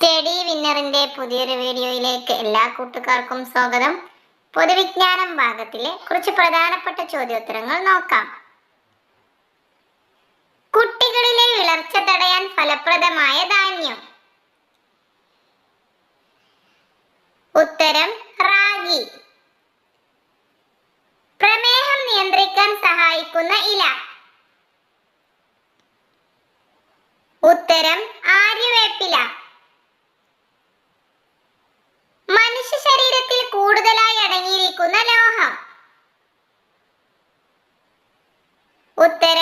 Study വിന്നറിന്റെ പുതിയൊരു വീഡിയോയിലേക്ക് എല്ലാ കൂട്ടുകാർക്കും സ്വാഗതം. പൊതുവിജ്ഞാനം ഭാഗത്തിലെ കുറച്ച് പ്രധാനപ്പെട്ട ചോദ്യോത്തരങ്ങൾ നോക്കാം. കുട്ടികളിലെ വിളർച്ച തടയാൻ ഫലപ്രദമായ ധാന്യം. കൂടുതലായി അടങ്ങിയിരിക്കുന്ന ലോഹം. ഉത്തരം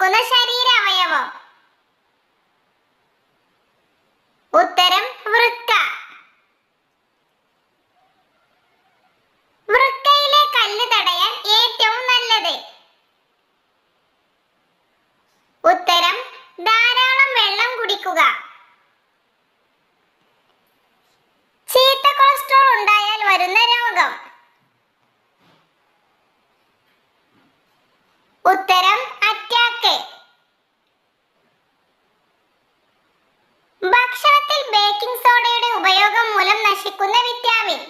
നശിക്കുന്ന ശരീരാവയവം. ഉത്തരം വൃക്ക. വൃക്കയിലെ കല്ല് തടയാൻ ഏറ്റവും നല്ലത്. ഉത്തരം ധാരാളം വെള്ളം കുടിക്കുക. വിറ്റാമിൻ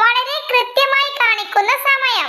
വളരെ കൃത്യമായി കാണിക്കുന്ന സമയം.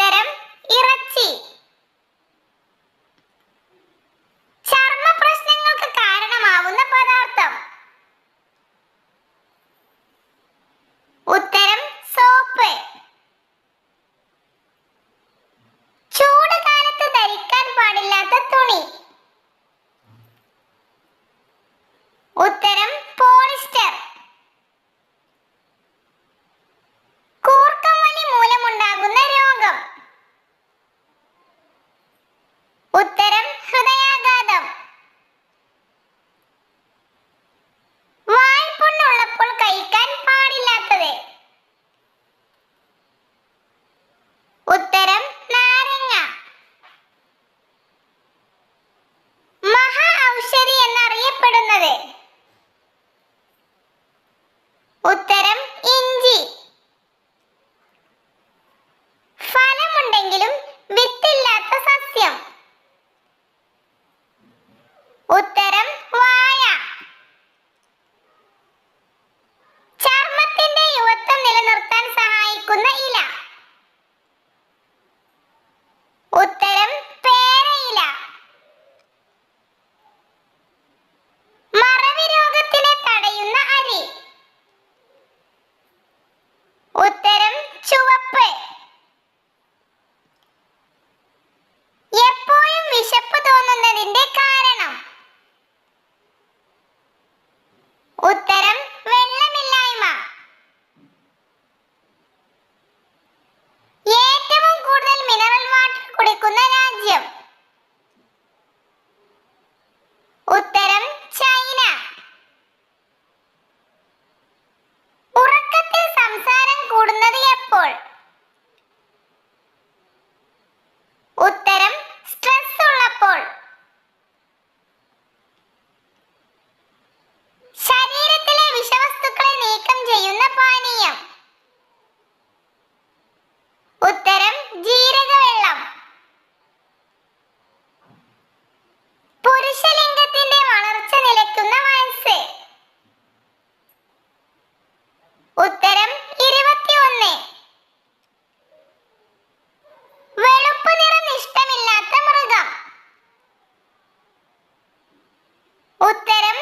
ഉത്തരം